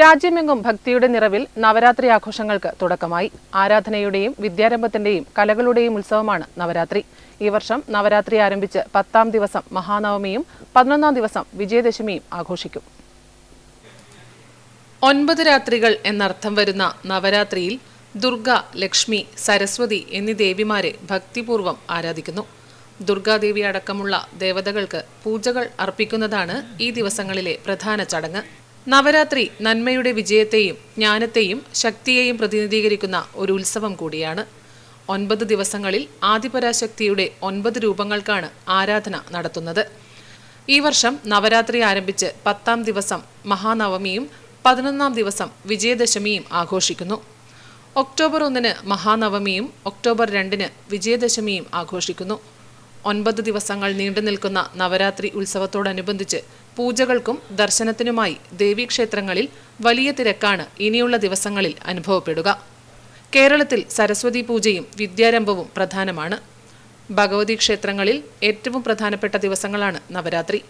രാജ്യമെങ്ങും ഭക്തിയുടെ നിറവിൽ നവരാത്രി ആഘോഷങ്ങൾക്ക് തുടക്കമായി. ആരാധനയുടെയും വിദ്യാരംഭത്തിന്റെയും കലകളുടെയും ഉത്സവമാണ് നവരാത്രി. ഈ വർഷം നവരാത്രി ആരംഭിച്ച് പത്താം ദിവസം മഹാനവമിയും പതിനൊന്നാം ദിവസം വിജയദശമിയും ആഘോഷിക്കും. ഒൻപത് രാത്രികൾ എന്നർത്ഥം വരുന്ന നവരാത്രിയിൽ ദുർഗ ലക്ഷ്മി സരസ്വതി എന്നീ ദേവിമാരെ ഭക്തിപൂർവം ആരാധിക്കുന്നു. ദുർഗാദേവി അടക്കമുള്ള ദേവതകൾക്ക് പൂജകൾ അർപ്പിക്കുന്നതാണ് ഈ ദിവസങ്ങളിലെ പ്രധാന ചടങ്ങ്. നവരാത്രി നന്മയുടെ വിജയത്തെയും ജ്ഞാനത്തെയും ശക്തിയെയും പ്രതിനിധീകരിക്കുന്ന ഒരു ഉത്സവം കൂടിയാണ്. ഒൻപത് ദിവസങ്ങളിൽ ആദിപരാശക്തിയുടെ ഒൻപത് രൂപങ്ങൾക്കാണ് ആരാധന നടത്തുന്നത്. ഈ വർഷം നവരാത്രി ആരംഭിച്ച് പത്താം ദിവസം മഹാനവമിയും പതിനൊന്നാം ദിവസം വിജയദശമിയും ആഘോഷിക്കുന്നു. ഒക്ടോബർ ഒന്നിന് മഹാനവമിയും ഒക്ടോബർ രണ്ടിന് വിജയദശമിയും ആഘോഷിക്കുന്നു. ഒൻപത് ദിവസങ്ങൾ നീണ്ടു നിൽക്കുന്ന നവരാത്രി ഉത്സവത്തോടനുബന്ധിച്ച് പൂജകൾക്കും ദർശനത്തിനുമായി ദേവീക്ഷേത്രങ്ങളിൽ വലിയ തിരക്കാണ് ഇനിയുള്ള ദിവസങ്ങളിൽ അനുഭവപ്പെടുക. കേരളത്തിൽ സരസ്വതി പൂജയും വിദ്യാരംഭവും പ്രധാനമാണ്. ഭഗവതി ക്ഷേത്രങ്ങളിൽ ഏറ്റവും പ്രധാനപ്പെട്ട ദിവസങ്ങളാണ് നവരാത്രി.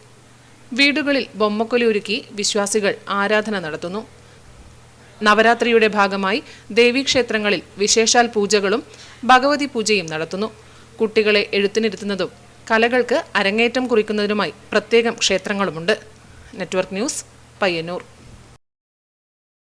വീടുകളിൽ ബൊമ്മക്കൊലി ഒരുക്കി വിശ്വാസികൾ ആരാധന നടത്തുന്നു. നവരാത്രിയുടെ ഭാഗമായി ദേവീക്ഷേത്രങ്ങളിൽ വിശേഷാൽ പൂജകളും ഭഗവതി പൂജയും നടത്തുന്നു. കുട്ടികളെ എഴുത്തിനിരുത്തുന്നതും കലകൾക്ക് അരങ്ങേറ്റം കുറിക്കുന്നതിനുമായി പ്രത്യേകം ക്ഷേത്രങ്ങളുമുണ്ട്. Network news Payyanur.